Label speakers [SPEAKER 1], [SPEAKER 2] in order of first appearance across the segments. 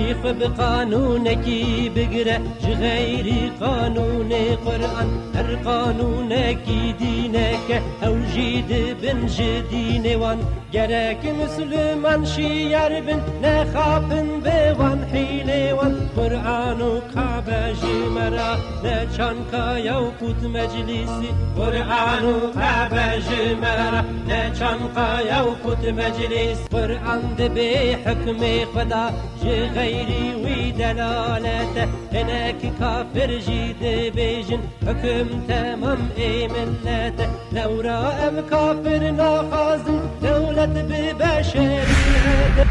[SPEAKER 1] جي خو بقانونك بقرأ غير قانون قرآن هر قانونك دينك أو جيد بن جدين وان. جراك مسلمان شي يربن نخافن بوان حيلي وان. قرآن وكعبة جمرا نشانكا يو كت مجلسي قرآن وكعبة جمرا نشانكا يو كت مجلس. قرآن دبي حكمي خدا جي gayri wî delalete Hinek kafir jî dibêjin Hüküm temam ey millete. Lewra em kafir naxazin Dewlet bibe şerî hede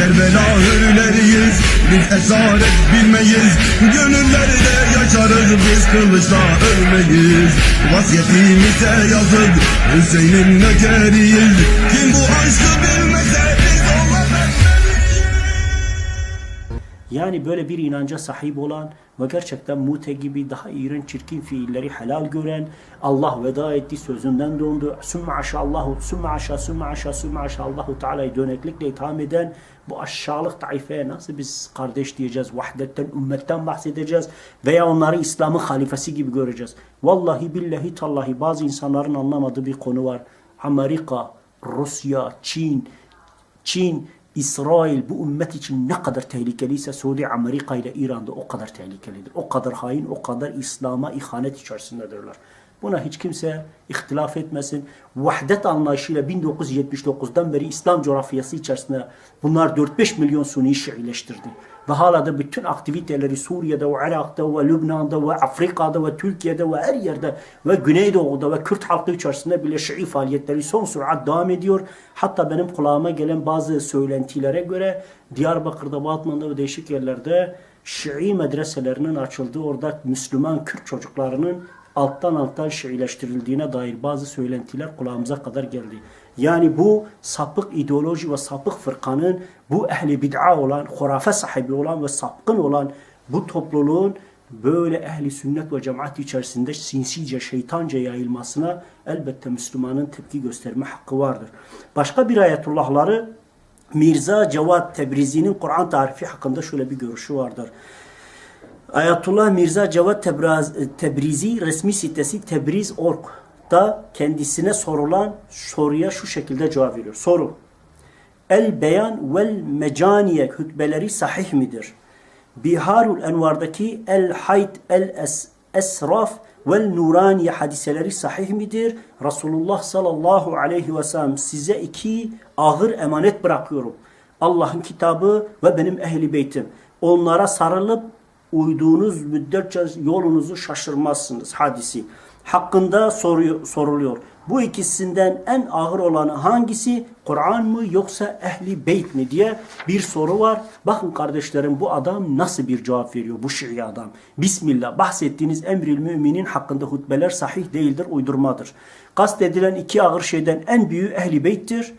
[SPEAKER 2] Kerbela hürleriyiz Biz esaret bilmeyiz. Gönüllerde yaşarız Biz kılıçla ölmeyiz. Vasiyetimize yazık Hüseyin'in nökeriyiz Kim bu aşkı bilmese
[SPEAKER 3] Yani böyle bir inanca sahip olan ve gerçekten mute gibi daha iğrenç çirkin fiilleri helal gören, Allah veda etti sözünden döndü. Sümme aşallahu, sümme aşa, sümme aşa, sümme aşa Allahu Teala'yı döneklikle itham eden bu aşağılık taifeye nasıl biz kardeş diyeceğiz, vahdetten, ümmetten bahsedeceğiz veya onları İslam'ın halifesi gibi göreceğiz. Vallahi billahi tallahi bazı insanların anlamadığı bir konu var. Amerika, Rusya, Çin, Çin, İsrail bu ümmet için ne kadar tehlikeliyse Suudi Amerika ile İran'da o kadar tehlikelidir. O kadar hain, o kadar İslam'a ihanet içerisindedirler. Buna hiç kimse ihtilaf etmesin. Vahdet anlayışıyla 1979'dan beri İslam coğrafyası içerisinde bunlar 4-5 milyon Suni Şiileştirdi. Ve hala da bütün aktiviteleri Suriye'de ve Irak'ta ve Lübnan'da ve Afrika'da ve Türkiye'de ve her yerde ve Güneydoğu'da ve Kürt halkı içerisinde bile Şii faaliyetleri son sürat devam ediyor. Hatta benim kulağıma gelen bazı söylentilere göre Diyarbakır'da, Batman'da ve değişik yerlerde Şii medreselerinin açıldığı orada Müslüman Kürt çocuklarının alttan alttan Şiileştirildiğine dair bazı söylentiler kulağımıza kadar geldi. Yani bu sapık ideoloji ve sapık fırkanın bu ehli bid'a olan, hurafe sahibi olan ve sapkın olan bu topluluğun böyle ehli sünnet ve cemaat içerisinde sinsice, şeytanca yayılmasına elbette Müslümanın tepki gösterme hakkı vardır. Başka bir ayetullahları Mirza Cevat Tebrizi'nin Kur'an tarifi hakkında şöyle bir görüşü vardır. Ayetullah Mirza Cevat Tebraz, Tebrizi resmi sitesi Tebriz.org'da kendisine sorulan soruya şu şekilde cevap veriyor. Soru. El beyan vel mecaniye hutbeleri sahih midir? Biharul Envar'daki El Hayt El Es Esraf vel Nuraniye hadiseleri sahih midir? Resulullah sallallahu aleyhi ve sellem size iki ağır emanet bırakıyorum. Allah'ın kitabı ve benim ehli beytim. Onlara sarılıp uyduğunuz müddetçe yolunuzu şaşırmazsınız hadisi. Hakkında soruyor, soruluyor. Bu ikisinden en ağır olanı hangisi? Kur'an mı yoksa ehli beyt mi diye bir soru var. Bakın kardeşlerim bu adam nasıl bir cevap veriyor bu Şii adam. Bismillah bahsettiğiniz emril müminin hakkında hutbeler sahih değildir, uydurmadır. Kastedilen iki ağır şeyden en büyüğü ehli beyttir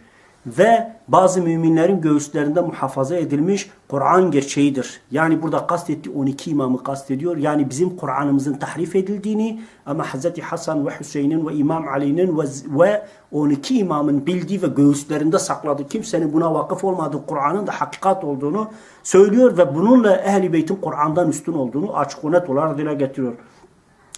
[SPEAKER 3] ve bazı müminlerin göğüslerinde muhafaza edilmiş Kur'an gerçeğidir. Yani burada kastettiği 12 imamı kastediyor. Yani bizim Kur'an'ımızın tahrif edildiğini ama Hz. Hasan ve Hüseyin'in ve İmam Ali'nin ve, ve 12 imamın bildiği ve göğüslerinde sakladığı kimsenin buna vakıf olmadığı Kur'an'ın da hakikat olduğunu söylüyor ve bununla Ehl-i Beyt'in Kur'an'dan üstün olduğunu açık net olarak dile getiriyor.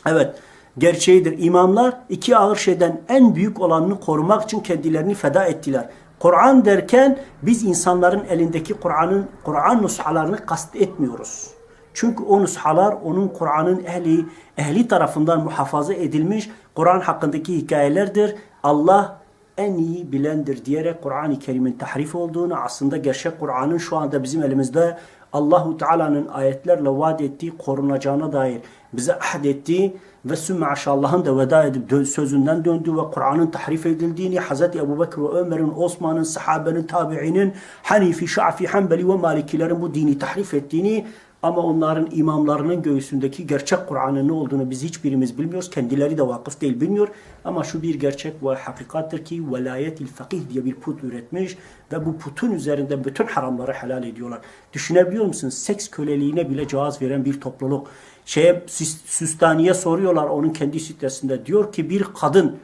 [SPEAKER 3] Evet gerçeğidir. İmamlar iki ağır şeyden en büyük olanını korumak için kendilerini feda ettiler. Kur'an derken biz insanların elindeki Kur'an'ın Kur'an nushalarını kast etmiyoruz. Çünkü o nushalar onun Kur'an'ın ehli ehli tarafından muhafaza edilmiş Kur'an hakkındaki hikayelerdir. Allah en iyi bilendir diyerek Kur'an-ı Kerim'in tahrif olduğunu aslında gerçek Kur'an'ın şu anda bizim elimizde Allahu Teala'nın ayetlerle vaat ettiği korunacağına dair bize ahd ettiği ve sümme Allah'ın da veda edip sözünden döndüğü ve Kur'an'ın tahrif edildiğini Hz. Ebu Bekir ve Ömer'in, Osman'ın, sahabenin, tabi'inin, Hanifi, Şafi, Hanbeli ve Malikilerin bu dini tahrif ettiğini
[SPEAKER 4] Ama onların imamlarının göğsündeki gerçek Kur'an'ın ne olduğunu biz hiçbirimiz bilmiyoruz. Kendileri de vakıf değil bilmiyor. Ama şu bir gerçek ve hakikattir ki velayetil fakih diye bir put üretmiş ve bu putun üzerinde bütün haramları helal ediyorlar. Düşünebiliyor musunuz? Seks köleliğine bile cevaz veren bir topluluk. Şeye Süs- Süstani'ye soruyorlar onun kendi sitesinde. Diyor ki bir kadın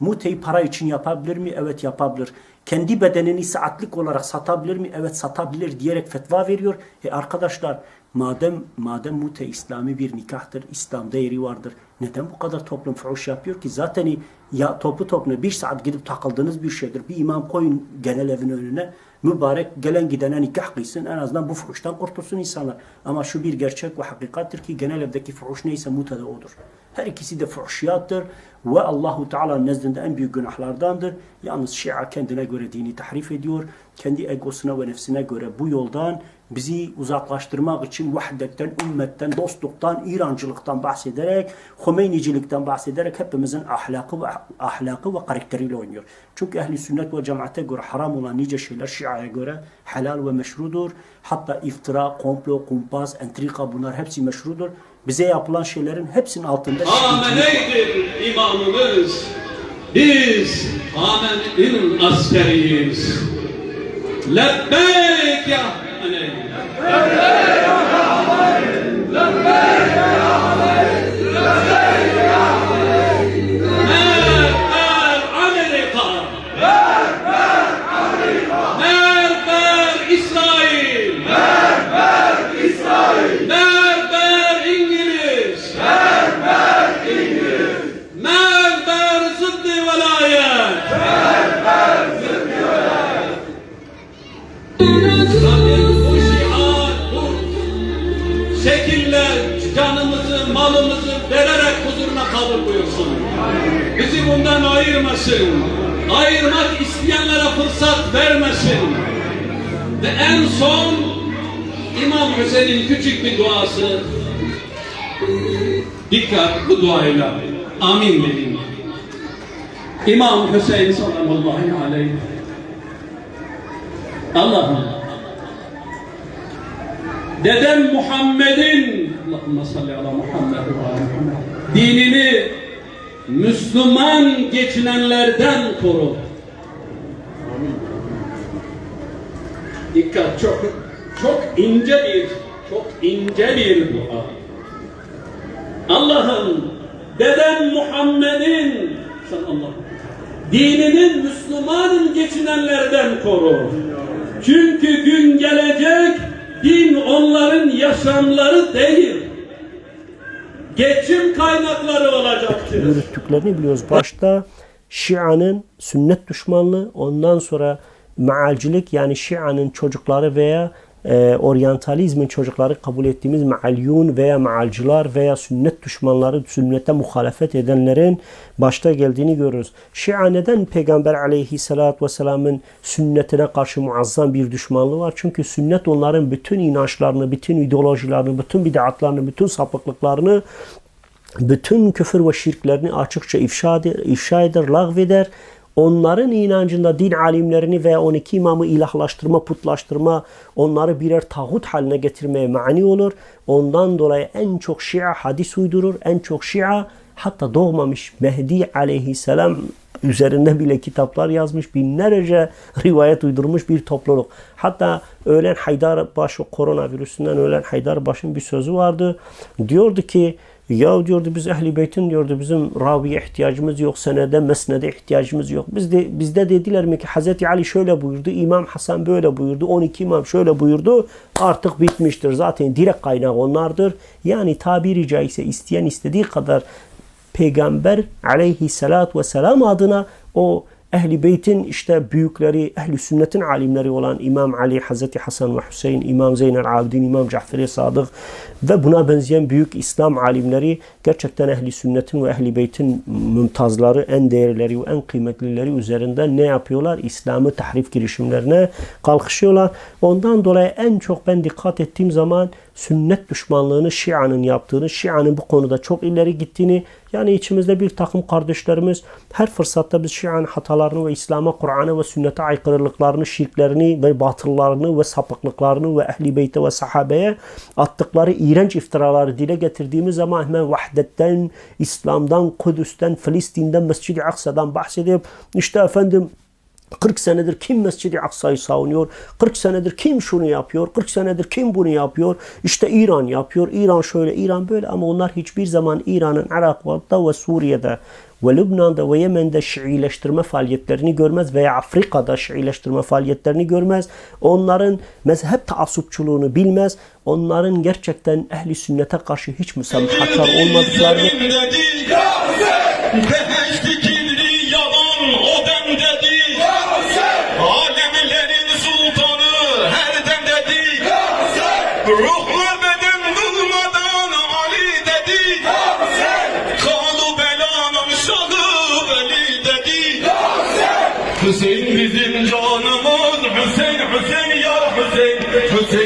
[SPEAKER 4] Muteyi para için yapabilir mi? Evet yapabilir. Kendi bedenini saatlik olarak satabilir mi? Evet satabilir diyerek fetva veriyor. E arkadaşlar madem madem mute İslami bir nikahtır, İslam'da yeri vardır. Neden bu kadar toplum fuhuş yapıyor ki? Zaten ya topu topuna bir saat gidip takıldığınız bir şeydir. Bir imam koyun genel evin önüne. Mübarek gelen gidene nikah kıysın. En azından bu fuhuştan kurtulsun insanlar. Ama şu bir gerçek ve hakikattir ki genel evdeki fuhuş neyse mute de odur. Her ikisi de fuhşiyattır ve Allahu Teala nezdinde en büyük günahlardandır. Yalnız Şia kendine göre dini tahrif ediyor. Kendi egosuna ve nefsine göre bu yoldan bizi uzaklaştırmak için vahdetten, ümmetten, dostluktan, İrancılıktan bahsederek, Khomeynicilikten bahsederek hepimizin ahlakı ve ahlakı ve karakteriyle oynuyor. Çünkü ehli sünnet ve cemaate göre haram olan nice şeyler Şia'ya göre helal ve meşrudur. Hatta iftira, komplo, kumpas, entrika bunlar hepsi meşrudur. Bize yapılan şeylerin hepsinin altında.
[SPEAKER 5] Ameneydir imamımız. Biz Amene'nin askeriyiz. Lebbeyk ya ayırmasın. Ayırmak isteyenlere fırsat vermesin. Ve en son İmam Hüseyin'in küçük bir duası. Dikkat bu duayla. Amin deyin. İmam Hüseyin sallallahu aleyhi Allah'ım dedem Muhammed'in Allahümme salli ala Muhammed ala Muhammed dinini Müslüman geçinenlerden koru. Dikkat çok çok ince bir çok ince bir dua. Allah'ım dedem Muhammed'in sallallahu dininin Müslüman geçinenlerden koru. Çünkü gün gelecek din onların yaşamları değil. Geçim kaynakları olacaktır.
[SPEAKER 4] yürüttüklerini biliyoruz. Başta Şia'nın sünnet düşmanlığı, ondan sonra mealcilik yani Şia'nın çocukları veya e, oryantalizmin çocukları kabul ettiğimiz mealyun veya mealcılar veya sünnet düşmanları, sünnete muhalefet edenlerin başta geldiğini görürüz. Şia neden Peygamber aleyhissalatü vesselamın sünnetine karşı muazzam bir düşmanlığı var? Çünkü sünnet onların bütün inançlarını, bütün ideolojilerini, bütün bid'atlarını, bütün sapıklıklarını bütün küfür ve şirklerini açıkça ifşa eder, ifşa eder, lağveder. Onların inancında din alimlerini ve 12 imamı ilahlaştırma, putlaştırma, onları birer tağut haline getirmeye mani olur. Ondan dolayı en çok Şia hadis uydurur, en çok Şia hatta doğmamış Mehdi aleyhisselam üzerinde bile kitaplar yazmış, binlerce rivayet uydurmuş bir topluluk. Hatta ölen Haydarbaşı koronavirüsünden ölen Haydarbaşı'nın bir sözü vardı. Diyordu ki ya diyordu biz ehli beytin diyordu bizim raviye ihtiyacımız yok, senede mesnede ihtiyacımız yok. Biz de, bizde dediler mi ki Hazreti Ali şöyle buyurdu, İmam Hasan böyle buyurdu, 12 imam şöyle buyurdu. Artık bitmiştir. Zaten direkt kaynak onlardır. Yani tabiri caizse isteyen istediği kadar Peygamber aleyhissalatü vesselam adına o Ehli Beyt'in işte büyükleri, Ehli Sünnet'in alimleri olan İmam Ali, Hazreti Hasan ve Hüseyin, İmam Zeynel Abidin, İmam Cafer-i Sadık ve buna benzeyen büyük İslam alimleri gerçekten Ehli Sünnet'in ve Ehli Beyt'in mümtazları, en değerleri ve en kıymetlileri üzerinden ne yapıyorlar? İslam'ı tahrif girişimlerine kalkışıyorlar. Ondan dolayı en çok ben dikkat ettiğim zaman sünnet düşmanlığını Şia'nın yaptığını, Şia'nın bu konuda çok ileri gittiğini, yani içimizde bir takım kardeşlerimiz her fırsatta biz Şia'nın hatalarını ve İslam'a, Kur'an'a ve sünnete aykırılıklarını, şirklerini ve batıllarını ve sapıklıklarını ve ehli beyte ve sahabeye attıkları iğrenç iftiraları dile getirdiğimiz zaman hemen vahdetten, İslam'dan, Kudüs'ten, Filistin'den, Mescid-i Aksa'dan bahsedip işte efendim 40 senedir kim Mescid-i Aksa'yı savunuyor? 40 senedir kim şunu yapıyor? 40 senedir kim bunu yapıyor? İşte İran yapıyor. İran şöyle, İran böyle ama onlar hiçbir zaman İran'ın Irak'ta ve Suriye'de ve Lübnan'da ve Yemen'de Şiileştirme faaliyetlerini görmez veya Afrika'da Şiileştirme faaliyetlerini görmez. Onların mezhep taassupçuluğunu bilmez. Onların gerçekten ehli sünnete karşı hiç müsamahatkar olmadıklarını
[SPEAKER 6] Hüseyin bizim canımız. Hüseyin Hüseyin ya Hüseyin. Hüseyin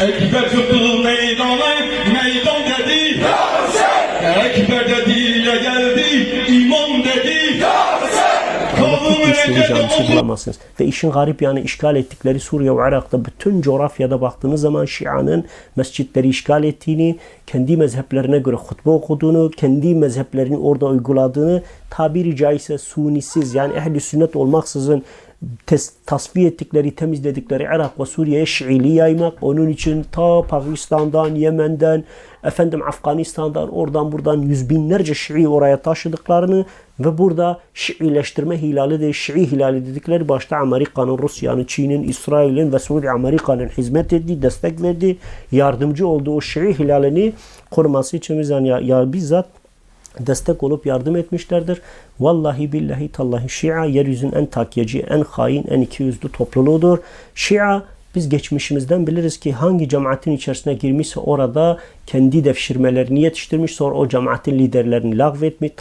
[SPEAKER 6] Ekber çıktı meydana meydan dedi. Ekber dediyle geldi imam dedi. Recep
[SPEAKER 4] camisi
[SPEAKER 6] oku
[SPEAKER 4] bulamazsınız. Ve işin garip yani işgal ettikleri Suriye ve Irak'ta bütün coğrafyada baktığınız zaman Şia'nın mescitleri işgal ettiğini, kendi mezheplerine göre hutbe okuduğunu, kendi mezheplerini orada uyguladığını tabiri caizse sunisiz yani ehli sünnet olmaksızın tes- tasfiye ettikleri, temizledikleri Irak ve Suriye'ye Şiiliği yaymak. Onun için ta Pakistan'dan, Yemen'den, efendim Afganistan'dan, oradan buradan yüz binlerce Şii oraya taşıdıklarını ve burada Şiileştirme hilali de Şii hilali dedikleri başta Amerika'nın, Rusya'nın, Çin'in, İsrail'in ve Suudi Amerika'nın hizmet ettiği, destek verdiği, yardımcı olduğu o Şii hilalini koruması için biz yani ya, ya bizzat destek olup yardım etmişlerdir. Vallahi billahi tallahi Şia yeryüzünün en takyeci, en hain, en ikiyüzlü topluluğudur. Şia biz geçmişimizden biliriz ki hangi cemaatin içerisine girmişse orada kendi devşirmelerini yetiştirmiş sonra o cemaatin liderlerini lağvetmiş,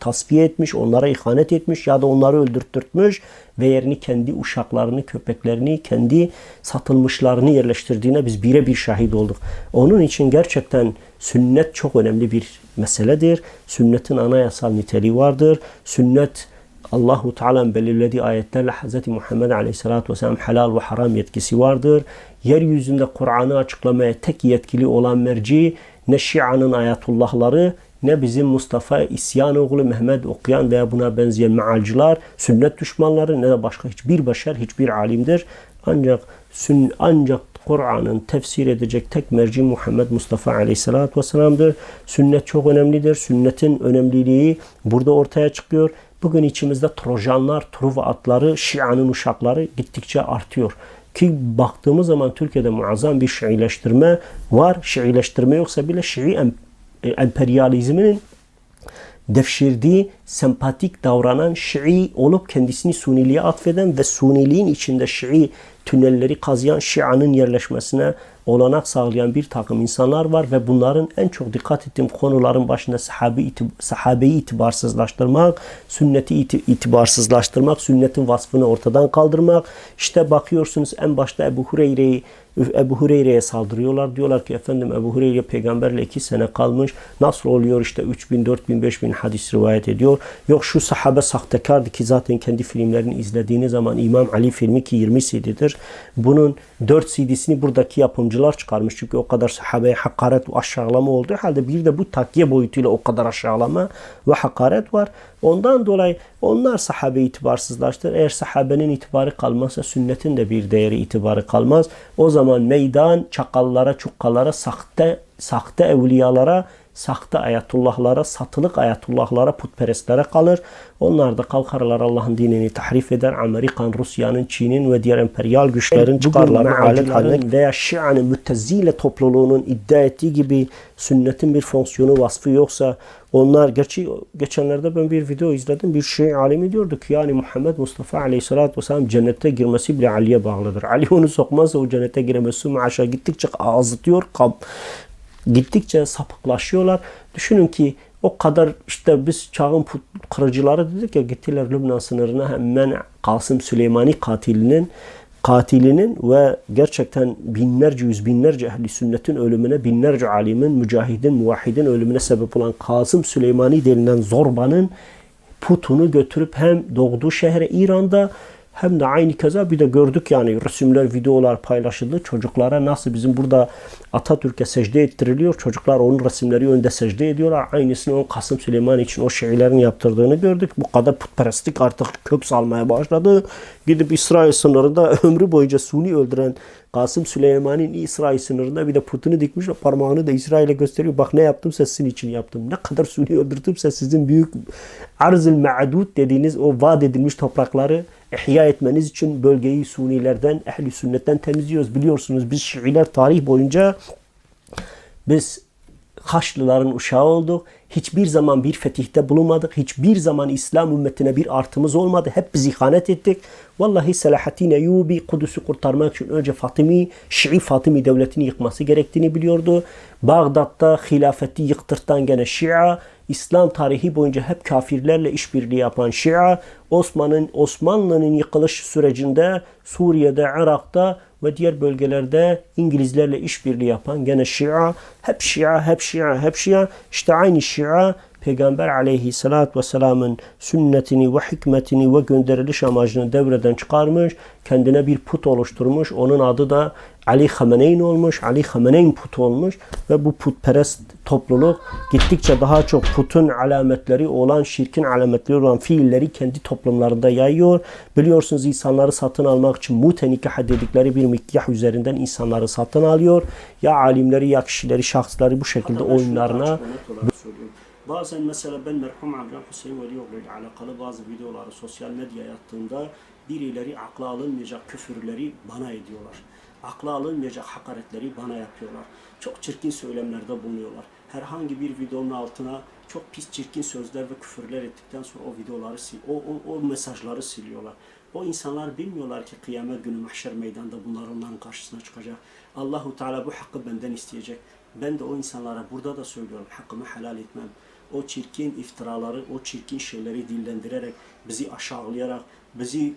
[SPEAKER 4] tasfiye etmiş, onlara ihanet etmiş ya da onları öldürttürtmüş ve yerini kendi uşaklarını, köpeklerini, kendi satılmışlarını yerleştirdiğine biz birebir şahit olduk. Onun için gerçekten sünnet çok önemli bir meseledir. Sünnetin anayasal niteliği vardır. Sünnet Allahu Teala'nın belirlediği ayetlerle Hz. Muhammed Aleyhisselatü Vesselam helal ve haram yetkisi vardır. Yeryüzünde Kur'an'ı açıklamaya tek yetkili olan merci ne Şia'nın ayatullahları ne bizim Mustafa İsyan oğlu Mehmet okuyan veya buna benzeyen mealcılar, sünnet düşmanları ne de başka hiçbir beşer, hiçbir alimdir. Ancak sün, ancak Kur'an'ın tefsir edecek tek merci Muhammed Mustafa Aleyhisselatü Vesselam'dır. Sünnet çok önemlidir. Sünnetin önemliliği burada ortaya çıkıyor. Bugün içimizde Trojanlar, Truva atları, Şia'nın uşakları gittikçe artıyor. Ki baktığımız zaman Türkiye'de muazzam bir Şiileştirme var. Şiileştirme yoksa bile Şii emperyalizminin devşirdiği sempatik davranan, Şii olup kendisini Suniliğe atfeden ve Suniliğin içinde Şii tünelleri kazıyan Şia'nın yerleşmesine olanak sağlayan bir takım insanlar var ve bunların en çok dikkat ettiğim konuların başında sahabe itib- sahabeyi itibarsızlaştırmak, sünneti iti- itibarsızlaştırmak, sünnetin vasfını ortadan kaldırmak. İşte bakıyorsunuz en başta Ebu Hureyre'yi Ebu Hureyre'ye saldırıyorlar. Diyorlar ki efendim Ebu Hureyre peygamberle iki sene kalmış. Nasıl oluyor işte 3000, 4000, 5000 hadis rivayet ediyor. Yok şu sahabe sahtekardı ki zaten kendi filmlerini izlediğiniz zaman İmam Ali filmi ki 20 CD'dir. Bunun 4 CD'sini buradaki yapımcılar çıkarmış. Çünkü o kadar sahabeye hakaret ve aşağılama olduğu halde bir de bu takviye boyutuyla o kadar aşağılama ve hakaret var. Ondan dolayı onlar sahabe itibarsızlaştır. Eğer sahabenin itibarı kalmazsa sünnetin de bir değeri itibarı kalmaz. O zaman meydan çakallara, çukkalara, sahte, sahte evliyalara, sahte ayatullahlara, satılık ayatullahlara, putperestlere kalır. Onlar da kalkarlar Allah'ın dinini tahrif eder. Amerikan, Rusya'nın, Çin'in ve diğer emperyal güçlerin çıkarlarını alet haline veya Şia'nın müttezile topluluğunun iddia ettiği gibi sünnetin bir fonksiyonu, vasfı yoksa onlar gerçi geçenlerde ben bir video izledim. Bir şey alimi diyordu ki yani Muhammed Mustafa Aleyhisselatü Vesselam cennete girmesi bile Ali'ye bağlıdır. Ali onu sokmazsa o cennete giremez. Aşağı gittikçe ağzıtıyor, kap, gittikçe sapıklaşıyorlar. Düşünün ki o kadar işte biz çağın kırıcıları dedik ya gittiler Lübnan sınırına hemen Kasım Süleymani katilinin katilinin ve gerçekten binlerce yüz binlerce ehli sünnetin ölümüne binlerce alimin, mücahidin, muvahhidin ölümüne sebep olan Kasım Süleymani denilen zorbanın putunu götürüp hem doğduğu şehre İran'da hem de aynı keza bir de gördük yani resimler, videolar paylaşıldı. Çocuklara nasıl bizim burada Atatürk'e secde ettiriliyor. Çocuklar onun resimleri önünde secde ediyorlar. Aynısını o Kasım Süleyman için o şeylerin yaptırdığını gördük. Bu kadar putperestlik artık kök salmaya başladı. Gidip İsrail sınırında ömrü boyunca Suni öldüren Kasım Süleyman'ın İsrail sınırında bir de putunu dikmiş parmağını da İsrail'e gösteriyor. Bak ne yaptımsa sizin için yaptım. Ne kadar Suni öldürdümse sizin büyük arzıl ma'dud dediğiniz o vaat edilmiş toprakları ihya etmeniz için bölgeyi Sunilerden, ehli sünnetten temizliyoruz. Biliyorsunuz biz Şiiler tarih boyunca biz Haçlıların uşağı olduk. Hiçbir zaman bir fetihte bulunmadık. Hiçbir zaman İslam ümmetine bir artımız olmadı. Hep biz ihanet ettik. Vallahi Selahaddin Eyyubi Kudüs'ü kurtarmak için önce Fatimi, Şii Fatimi devletini yıkması gerektiğini biliyordu. Bağdat'ta hilafeti yıktırtan gene Şia, İslam tarihi boyunca hep kafirlerle işbirliği yapan Şia, Osman'ın Osmanlı'nın yıkılış sürecinde Suriye'de, Irak'ta ve diğer bölgelerde İngilizlerle işbirliği yapan gene Şia, hep Şia, hep Şia, hep Şia. İşte aynı Şia Peygamber aleyhissalatü vesselamın sünnetini ve hikmetini ve gönderiliş amacını devreden çıkarmış. Kendine bir put oluşturmuş. Onun adı da Ali Hameneyn olmuş. Ali Hameneyn putu olmuş. Ve bu putperest topluluk gittikçe daha çok putun alametleri olan, şirkin alametleri olan fiilleri kendi toplumlarında yayıyor. Biliyorsunuz insanları satın almak için mute nikah dedikleri bir mikyah üzerinden insanları satın alıyor. Ya alimleri ya kişileri, şahısları bu şekilde oyunlarına Bazen mesela ben merhum Amran Hüseyin Velioğlu ile alakalı bazı videoları sosyal medyaya attığımda birileri akla alınmayacak küfürleri bana ediyorlar. Akla alınmayacak hakaretleri bana yapıyorlar. Çok çirkin söylemlerde bulunuyorlar. Herhangi bir videonun altına çok pis çirkin sözler ve küfürler ettikten sonra o videoları sil, o, o, o mesajları siliyorlar. O insanlar bilmiyorlar ki kıyamet günü mahşer meydanda bunlar onların karşısına çıkacak. Allahu Teala bu hakkı benden isteyecek. Ben de o insanlara burada da söylüyorum hakkımı helal etmem o çirkin iftiraları, o çirkin şeyleri dillendirerek, bizi aşağılayarak, bizi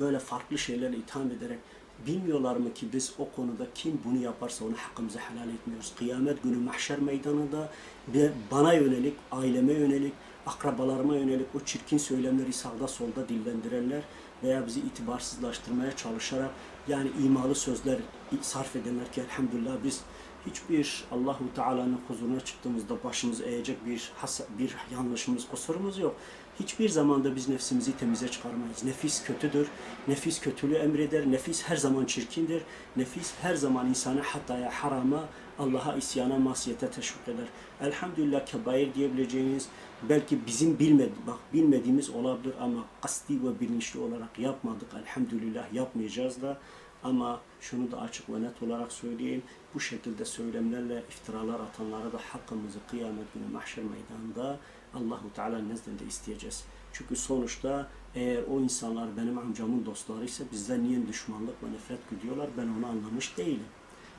[SPEAKER 4] böyle farklı şeylerle itham ederek bilmiyorlar mı ki biz o konuda kim bunu yaparsa onu hakkımızı helal etmiyoruz. Kıyamet günü mahşer meydanında ve bana yönelik, aileme yönelik, akrabalarıma yönelik o çirkin söylemleri sağda solda dillendirenler veya bizi itibarsızlaştırmaya çalışarak yani imalı sözler sarf edenler ki elhamdülillah biz hiçbir Allahu Teala'nın huzuruna çıktığımızda başımızı eğecek bir has bir yanlışımız, kusurumuz yok. Hiçbir zamanda biz nefsimizi temize çıkarmayız. Nefis kötüdür. Nefis kötülüğü emreder. Nefis her zaman çirkindir. Nefis her zaman insanı hataya, harama, Allah'a isyana, masiyete teşvik eder. Elhamdülillah kebair diyebileceğiniz belki bizim bilmedi, bak bilmediğimiz olabilir ama kasti ve bilinçli olarak yapmadık. Elhamdülillah yapmayacağız da. Ama şunu da açık ve net olarak söyleyeyim. Bu şekilde söylemlerle iftiralar atanlara da hakkımızı kıyamet günü mahşer meydanında
[SPEAKER 7] Allahu Teala nezdinde isteyeceğiz. Çünkü sonuçta eğer o insanlar benim amcamın dostları ise bizden niye düşmanlık ve nefret güdüyorlar ben onu anlamış değilim.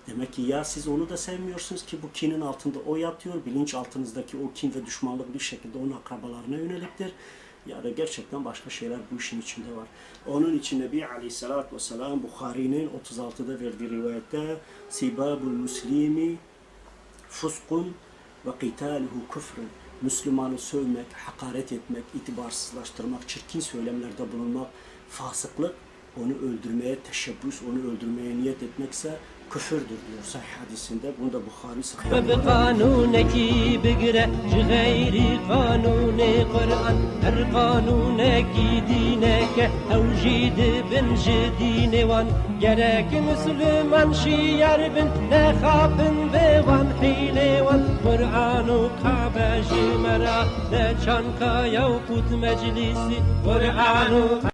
[SPEAKER 7] Demek ki ya siz onu da sevmiyorsunuz ki bu kinin altında o yatıyor, bilinç altınızdaki o kin ve düşmanlık bir şekilde onun akrabalarına yöneliktir. Ya da gerçekten başka şeyler bu işin içinde var. Onun için Nebi Aleyhisselatü Vesselam Bukhari'nin 36'da verdiği rivayette Sibabul Muslimi fuskun ve qitaluhu küfrün. Müslümanı sövmek, hakaret etmek, itibarsızlaştırmak, çirkin söylemlerde bulunmak fasıklık, onu öldürmeye teşebbüs, onu öldürmeye niyet etmekse küfürdür diyor sahih hadisinde. Bunu da Bukhari sahih.
[SPEAKER 1] Ve kanuneki bi gereci gayri kanuni Kur'an her kanuneki dineke evcidi bin jidine van gerek Müslüman şiyer bin ne kapın ve van hile van Kur'anu Kabe jimera ne çankaya kut meclisi Kur'anu